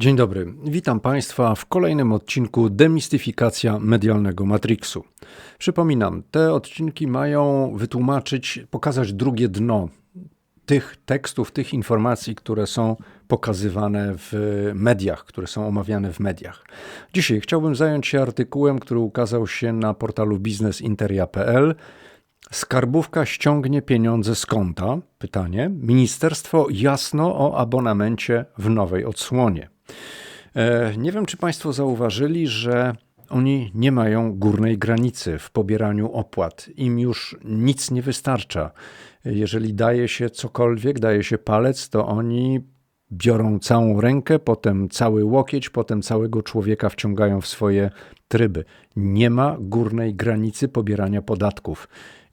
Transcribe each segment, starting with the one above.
Dzień dobry, witam Państwa w kolejnym odcinku Demistyfikacja medialnego Matrixu. Przypominam, te odcinki mają wytłumaczyć, pokazać drugie dno tych tekstów, tych informacji, które są pokazywane w mediach, które są omawiane w mediach. Dzisiaj chciałbym zająć się artykułem, który ukazał się na portalu biznesinteria.pl. Skarbówka ściągnie pieniądze z konta? Pytanie. Ministerstwo jasno o abonamencie w nowej odsłonie. E, nie wiem, czy Państwo zauważyli, że oni nie mają górnej granicy w pobieraniu opłat. Im już nic nie wystarcza. Jeżeli daje się cokolwiek, daje się palec, to oni biorą całą rękę, potem cały łokieć, potem całego człowieka wciągają w swoje tryby. Nie ma górnej granicy pobierania podatków.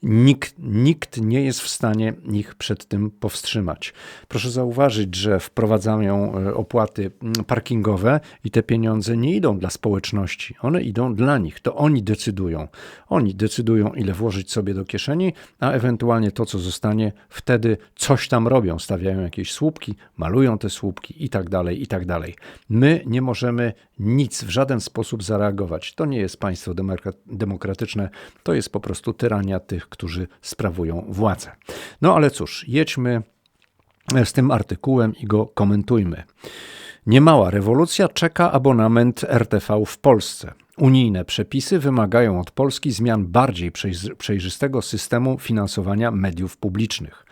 Nikt, nikt nie jest w stanie ich przed tym powstrzymać. Proszę zauważyć, że wprowadzają e, opłaty mm, parkingowe i te pieniądze nie idą dla społeczności, one idą dla nich. To oni decydują. Oni decydują, ile włożyć sobie do kieszeni, a ewentualnie to, co zostanie, wtedy coś tam robią. Stawiają jakieś słupki, malują te słupki i tak dalej, i tak dalej. My nie możemy nic w żaden sposób zareagować. To nie jest państwo demokratyczne, to jest po prostu tyrania tych, którzy sprawują władzę. No ale cóż, jedźmy z tym artykułem i go komentujmy. Niemała rewolucja czeka abonament RTV w Polsce. Unijne przepisy wymagają od Polski zmian bardziej przejrzystego systemu finansowania mediów publicznych.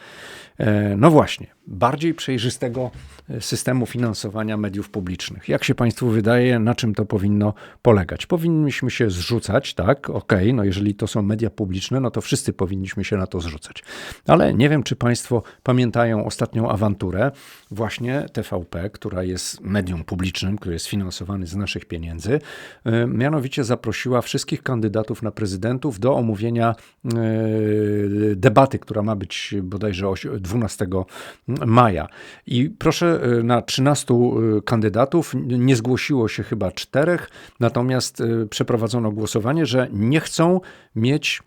E, no właśnie, bardziej przejrzystego e, systemu finansowania mediów publicznych. Jak się Państwu wydaje, na czym to powinno polegać? Powinniśmy się zrzucać, tak? Okej, okay, no jeżeli to są media publiczne, no to wszyscy powinniśmy się na to zrzucać. Ale nie wiem, czy Państwo pamiętają ostatnią awanturę, właśnie TVP, która jest medium publicznym, który jest finansowany z naszych pieniędzy, e, mianowicie zaprosiła wszystkich kandydatów na prezydentów do omówienia debaty, która ma być bodajże 12 maja. I proszę, y, na 13 y, kandydatów nie zgłosiło się chyba czterech, natomiast y, przeprowadzono głosowanie, że nie chcą mieć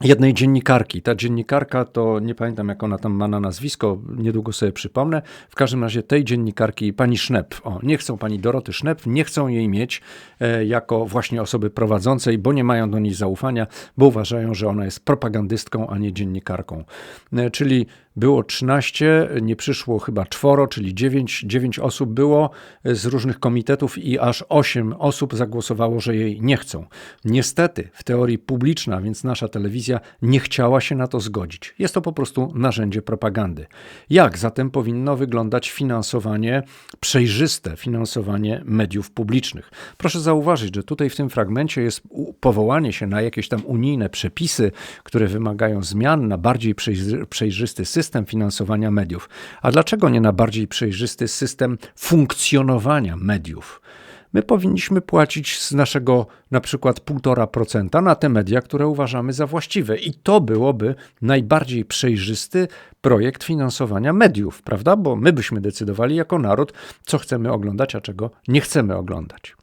jednej dziennikarki. Ta dziennikarka to nie pamiętam, jak ona tam ma na nazwisko, niedługo sobie przypomnę. W każdym razie tej dziennikarki, pani Sznep, o, nie chcą pani Doroty Sznep, nie chcą jej mieć e, jako właśnie osoby prowadzącej, bo nie mają do niej zaufania, bo uważają, że ona jest propagandystką, a nie dziennikarką. E, czyli było 13, nie przyszło chyba czworo, czyli 9, 9 osób było z różnych komitetów i aż 8 osób zagłosowało, że jej nie chcą. Niestety, w teorii publiczna, więc nasza telewizja nie chciała się na to zgodzić. Jest to po prostu narzędzie propagandy. Jak zatem powinno wyglądać finansowanie, przejrzyste finansowanie mediów publicznych? Proszę zauważyć, że tutaj w tym fragmencie jest powołanie się na jakieś tam unijne przepisy, które wymagają zmian na bardziej przejrzysty system system finansowania mediów. A dlaczego nie na bardziej przejrzysty system funkcjonowania mediów? My powinniśmy płacić z naszego na przykład 1,5% na te media, które uważamy za właściwe. I to byłoby najbardziej przejrzysty projekt finansowania mediów, prawda? Bo my byśmy decydowali jako naród, co chcemy oglądać, a czego nie chcemy oglądać.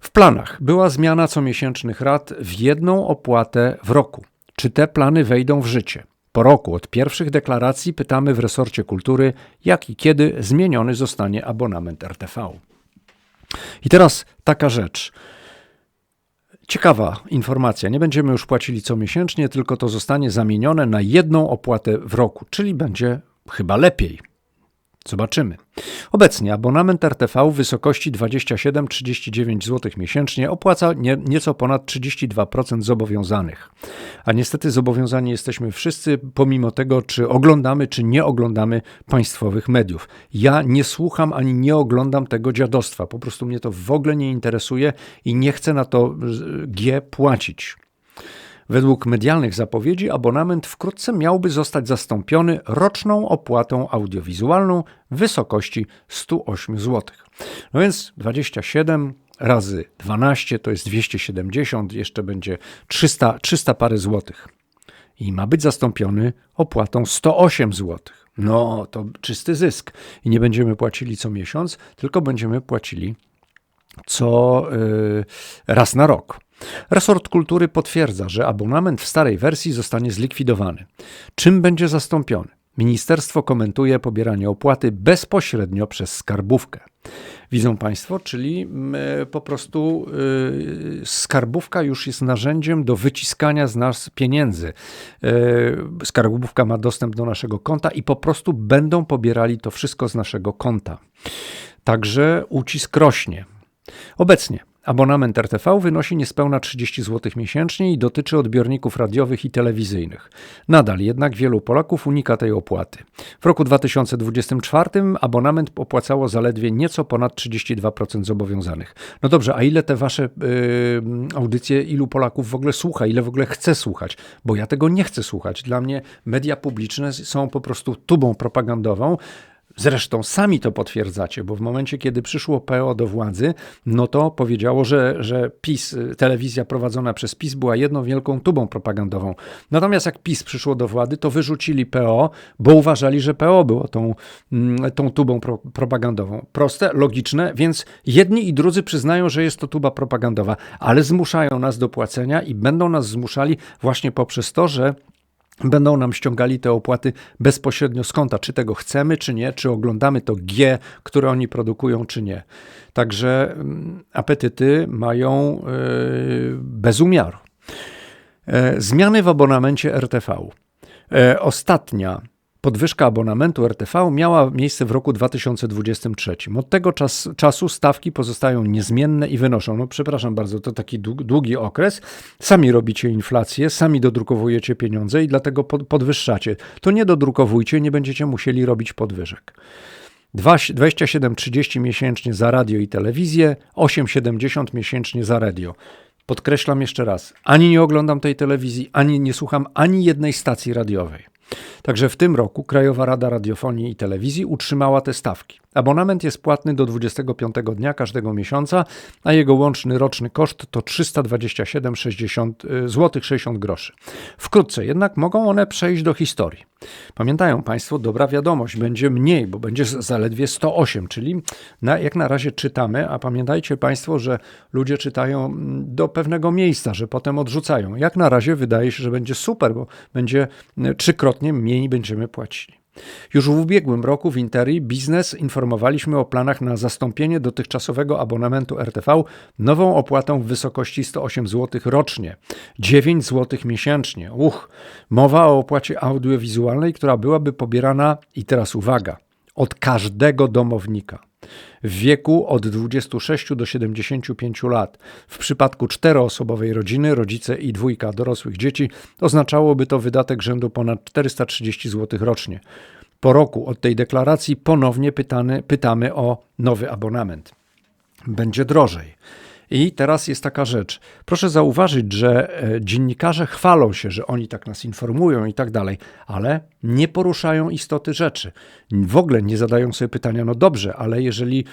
W planach była zmiana comiesięcznych rat w jedną opłatę w roku. Czy te plany wejdą w życie? Po roku od pierwszych deklaracji pytamy w resorcie kultury, jak i kiedy zmieniony zostanie abonament RTV. I teraz taka rzecz. Ciekawa informacja. Nie będziemy już płacili co miesięcznie, tylko to zostanie zamienione na jedną opłatę w roku, czyli będzie chyba lepiej. Zobaczymy. Obecnie abonament RTV w wysokości 27-39 zł miesięcznie opłaca nie, nieco ponad 32% zobowiązanych. A niestety zobowiązani jesteśmy wszyscy, pomimo tego, czy oglądamy, czy nie oglądamy państwowych mediów. Ja nie słucham ani nie oglądam tego dziadostwa. Po prostu mnie to w ogóle nie interesuje i nie chcę na to G płacić. Według medialnych zapowiedzi abonament wkrótce miałby zostać zastąpiony roczną opłatą audiowizualną w wysokości 108 zł. No więc 27 razy 12 to jest 270, jeszcze będzie 300, 300 parę złotych. I ma być zastąpiony opłatą 108 zł. No to czysty zysk. I nie będziemy płacili co miesiąc, tylko będziemy płacili co yy, raz na rok. Resort Kultury potwierdza, że abonament w starej wersji zostanie zlikwidowany. Czym będzie zastąpiony? Ministerstwo komentuje pobieranie opłaty bezpośrednio przez skarbówkę. Widzą Państwo, czyli po prostu y, skarbówka już jest narzędziem do wyciskania z nas pieniędzy. Y, skarbówka ma dostęp do naszego konta i po prostu będą pobierali to wszystko z naszego konta. Także ucisk rośnie. Obecnie Abonament RTV wynosi niespełna 30 zł miesięcznie i dotyczy odbiorników radiowych i telewizyjnych. Nadal jednak wielu Polaków unika tej opłaty. W roku 2024 abonament opłacało zaledwie nieco ponad 32% zobowiązanych. No dobrze, a ile te wasze yy, audycje, ilu Polaków w ogóle słucha, ile w ogóle chce słuchać? Bo ja tego nie chcę słuchać. Dla mnie media publiczne są po prostu tubą propagandową, Zresztą sami to potwierdzacie, bo w momencie, kiedy przyszło PO do władzy, no to powiedziało, że, że PiS, telewizja prowadzona przez PiS była jedną wielką tubą propagandową. Natomiast jak PiS przyszło do władzy, to wyrzucili PO, bo uważali, że PO było tą, mm, tą tubą pro, propagandową. Proste, logiczne, więc jedni i drudzy przyznają, że jest to tuba propagandowa, ale zmuszają nas do płacenia i będą nas zmuszali właśnie poprzez to, że będą nam ściągali te opłaty bezpośrednio z konta, czy tego chcemy, czy nie, czy oglądamy to G, które oni produkują, czy nie. Także mm, apetyty mają yy, bez umiaru. E, zmiany w abonamencie RTV. E, ostatnia Podwyżka abonamentu RTV miała miejsce w roku 2023. Od tego czas, czasu stawki pozostają niezmienne i wynoszą, no przepraszam bardzo, to taki długi okres. Sami robicie inflację, sami dodrukowujecie pieniądze i dlatego podwyższacie. To nie dodrukowujcie, nie będziecie musieli robić podwyżek. 27,30 miesięcznie za radio i telewizję, 8,70 miesięcznie za radio. Podkreślam jeszcze raz, ani nie oglądam tej telewizji, ani nie słucham ani jednej stacji radiowej. Także w tym roku Krajowa Rada Radiofonii i Telewizji utrzymała te stawki. Abonament jest płatny do 25 dnia każdego miesiąca, a jego łączny roczny koszt to 327,60 zł 60 groszy. Wkrótce jednak mogą one przejść do historii. Pamiętają Państwo, dobra wiadomość, będzie mniej, bo będzie zaledwie 108, czyli na, jak na razie czytamy, a pamiętajcie Państwo, że ludzie czytają mm, do pewnego miejsca, że potem odrzucają. Jak na razie wydaje się, że będzie super, bo będzie mm, trzykrotnie mniej będziemy płacili. Już w ubiegłym roku w Interi Biznes informowaliśmy o planach na zastąpienie dotychczasowego abonamentu RTV nową opłatą w wysokości 108 zł rocznie, 9 zł miesięcznie. Uch, mowa o opłacie audiowizualnej, która byłaby pobierana, i teraz uwaga, od każdego domownika w wieku od 26 do 75 lat. W przypadku czteroosobowej rodziny, rodzice i dwójka dorosłych dzieci, oznaczałoby to wydatek rzędu ponad 430 zł rocznie. Po roku od tej deklaracji ponownie pytany, pytamy o nowy abonament. Będzie drożej. I teraz jest taka rzecz. Proszę zauważyć, że e, dziennikarze chwalą się, że oni tak nas informują i tak dalej, ale nie poruszają istoty rzeczy. W ogóle nie zadają sobie pytania, no dobrze, ale jeżeli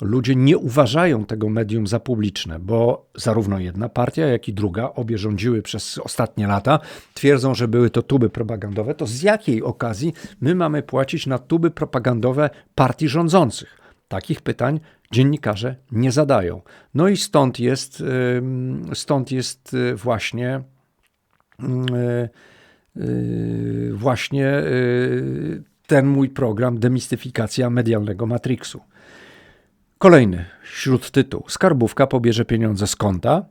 ludzie nie uważają tego medium za publiczne, bo zarówno jedna partia, jak i druga, obie rządziły przez ostatnie lata, twierdzą, że były to tuby propagandowe, to z jakiej okazji my mamy płacić na tuby propagandowe partii rządzących? Takich pytań dziennikarze nie zadają. No i stąd jest, stąd jest y, właśnie y, y, właśnie ten mój program Demistyfikacja medialnego Matrixu. Kolejny śródtytuł. Skarbówka pobierze pieniądze z konta,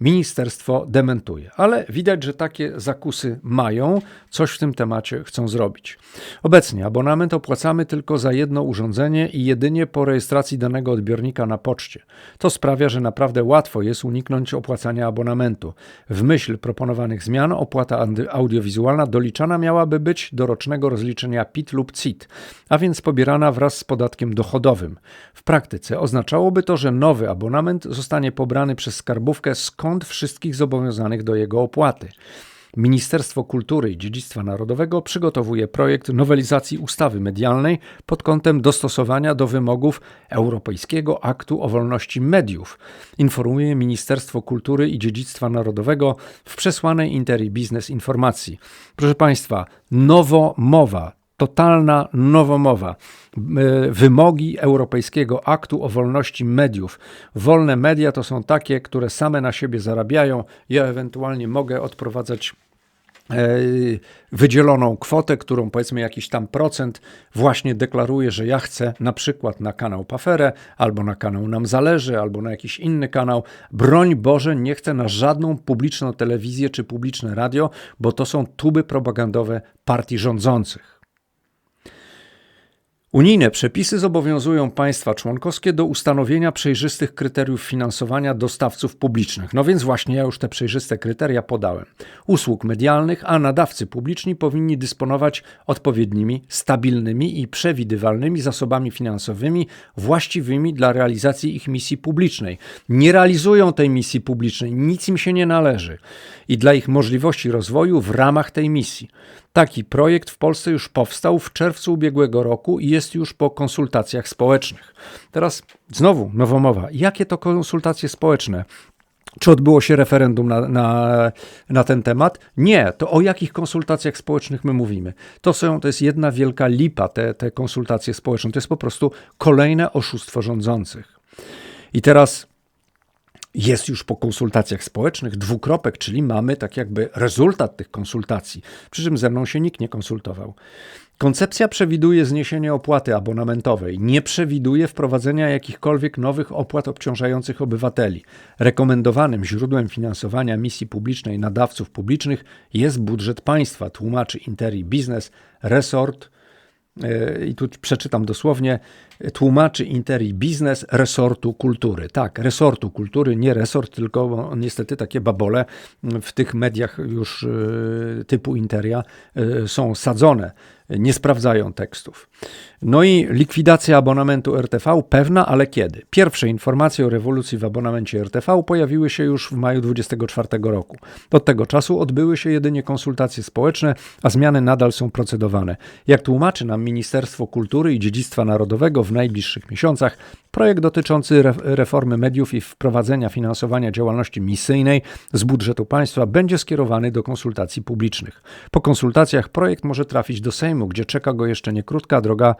Ministerstwo dementuje, ale widać, że takie zakusy mają, coś w tym temacie chcą zrobić. Obecnie abonament opłacamy tylko za jedno urządzenie i jedynie po rejestracji danego odbiornika na poczcie. To sprawia, że naprawdę łatwo jest uniknąć opłacania abonamentu. W myśl proponowanych zmian opłata audiowizualna doliczana miałaby być do rocznego rozliczenia PIT lub CIT, a więc pobierana wraz z podatkiem dochodowym. W praktyce oznaczałoby to, że nowy abonament zostanie pobrany przez skarbówkę z kont wszystkich zobowiązanych do jego opłaty. Ministerstwo Kultury i Dziedzictwa Narodowego przygotowuje projekt nowelizacji ustawy medialnej pod kątem dostosowania do wymogów Europejskiego Aktu o Wolności Mediów, informuje Ministerstwo Kultury i Dziedzictwa Narodowego w przesłanej Interi Biznes Informacji. Proszę Państwa, nowomowa, totalna nowomowa. E, wymogi Europejskiego Aktu o Wolności Mediów. Wolne media to są takie, które same na siebie zarabiają. Ja ewentualnie mogę odprowadzać e, wydzieloną kwotę, którą powiedzmy jakiś tam procent właśnie deklaruje, że ja chcę na przykład na kanał Paferę, albo na kanał Nam Zależy, albo na jakiś inny kanał. Broń Boże, nie chcę na żadną publiczną telewizję czy publiczne radio, bo to są tuby propagandowe partii rządzących. Unijne przepisy zobowiązują państwa członkowskie do ustanowienia przejrzystych kryteriów finansowania dostawców publicznych. No więc właśnie ja już te przejrzyste kryteria podałem. Usług medialnych, a nadawcy publiczni powinni dysponować odpowiednimi, stabilnymi i przewidywalnymi zasobami finansowymi właściwymi dla realizacji ich misji publicznej. Nie realizują tej misji publicznej, nic im się nie należy i dla ich możliwości rozwoju w ramach tej misji. Taki projekt w Polsce już powstał w czerwcu ubiegłego roku i jest już po konsultacjach społecznych. Teraz znowu nowomowa. Jakie to konsultacje społeczne? Czy odbyło się referendum na, na, na, ten temat? Nie. To o jakich konsultacjach społecznych my mówimy? To, są, to jest jedna wielka lipa, te, te konsultacje społeczne. To jest po prostu kolejne oszustwo rządzących. I teraz jest już po konsultacjach społecznych dwukropek, czyli mamy tak jakby rezultat tych konsultacji, przy czym ze mną się nikt nie konsultował. Koncepcja przewiduje zniesienie opłaty abonamentowej, nie przewiduje wprowadzenia jakichkolwiek nowych opłat obciążających obywateli. Rekomendowanym źródłem finansowania misji publicznej nadawców publicznych jest budżet państwa, tłumaczy Interi Business, resort i tu przeczytam dosłownie, tłumaczy Interi biznes resortu kultury. Tak, resortu kultury, nie resort, tylko niestety takie babole w tych mediach już e, typu Interia e, są sadzone nie sprawdzają tekstów. No i likwidacja abonamentu RTV pewna, ale kiedy? Pierwsze informacje o rewolucji w abonamencie RTV pojawiły się już w maju 2024 roku. Od tego czasu odbyły się jedynie konsultacje społeczne, a zmiany nadal są procedowane. Jak tłumaczy nam Ministerstwo Kultury i Dziedzictwa Narodowego w najbliższych miesiącach, projekt dotyczący reformy mediów i wprowadzenia finansowania działalności misyjnej z budżetu państwa będzie skierowany do konsultacji publicznych. Po konsultacjach projekt może trafić do Sejmu gdzie czeka go jeszcze nie krótka droga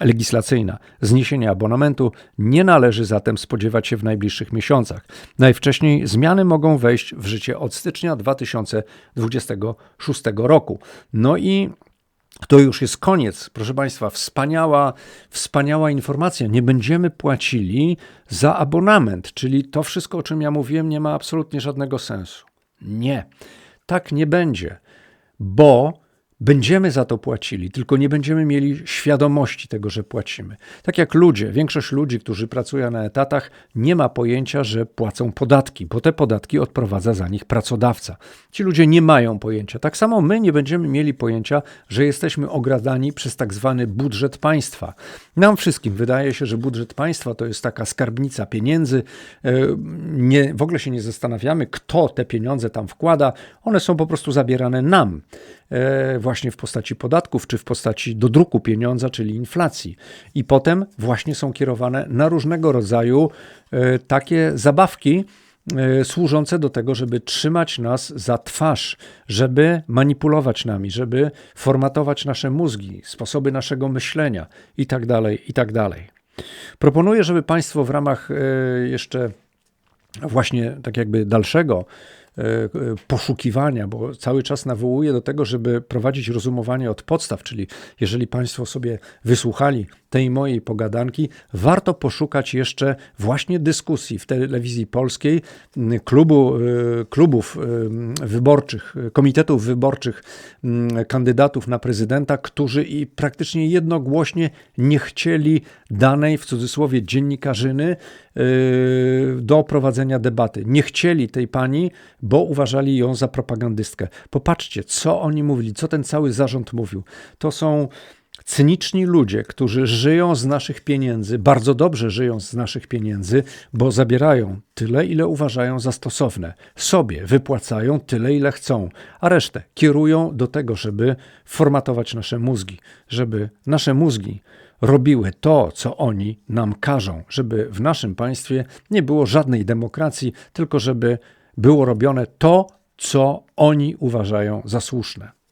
legislacyjna. Zniesienia abonamentu nie należy zatem spodziewać się w najbliższych miesiącach. Najwcześniej zmiany mogą wejść w życie od stycznia 2026 roku. No i to już jest koniec. Proszę Państwa, wspaniała, wspaniała informacja. Nie będziemy płacili za abonament, czyli to wszystko, o czym ja mówiłem, nie ma absolutnie żadnego sensu. Nie, tak nie będzie, bo Będziemy za to płacili, tylko nie będziemy mieli świadomości tego, że płacimy. Tak jak ludzie, większość ludzi, którzy pracują na etatach, nie ma pojęcia, że płacą podatki, bo te podatki odprowadza za nich pracodawca. Ci ludzie nie mają pojęcia. Tak samo my nie będziemy mieli pojęcia, że jesteśmy ogradani przez tak zwany budżet państwa. Nam wszystkim wydaje się, że budżet państwa to jest taka skarbnica pieniędzy. E, nie, w ogóle się nie zastanawiamy, kto te pieniądze tam wkłada. One są po prostu zabierane nam. E, właśnie w postaci podatków, czy w postaci dodruku pieniądza, czyli inflacji. I potem właśnie są kierowane na różnego rodzaju e, takie zabawki, e, służące do tego, żeby trzymać nas za twarz, żeby manipulować nami, żeby formatować nasze mózgi, sposoby naszego myślenia itd. Tak itd. Tak Proponuję, żeby Państwo w ramach jeszcze właśnie tak jakby dalszego E, poszukiwania, bo cały czas nawołuję do tego, żeby prowadzić rozumowanie od podstaw, czyli jeżeli Państwo sobie wysłuchali tej mojej pogadanki, warto poszukać jeszcze właśnie dyskusji w telewizji polskiej, klubu, e, klubów e, wyborczych, komitetów wyborczych kandydatów na prezydenta, którzy i praktycznie jednogłośnie nie chcieli danej w cudzysłowie dziennikarzyny do prowadzenia debaty. Nie chcieli tej pani, bo uważali ją za propagandystkę. Popatrzcie, co oni mówili, co ten cały zarząd mówił. To są cyniczni ludzie, którzy żyją z naszych pieniędzy, bardzo dobrze żyją z naszych pieniędzy, bo zabierają tyle, ile uważają za stosowne. Sobie wypłacają tyle, ile chcą, a resztę kierują do tego, żeby formatować nasze mózgi, żeby nasze mózgi robiły to, co oni nam każą, żeby w naszym państwie nie było żadnej demokracji, tylko żeby było robione to, co oni uważają za słuszne.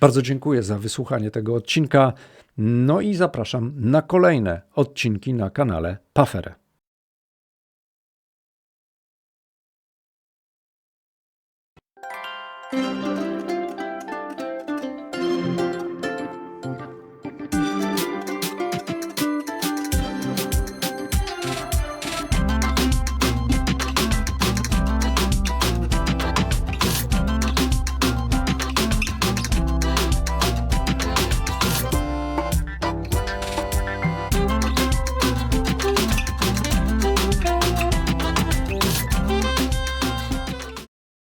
Bardzo dziękuję za wysłuchanie tego odcinka. No i zapraszam na kolejne odcinki na kanale Pafere.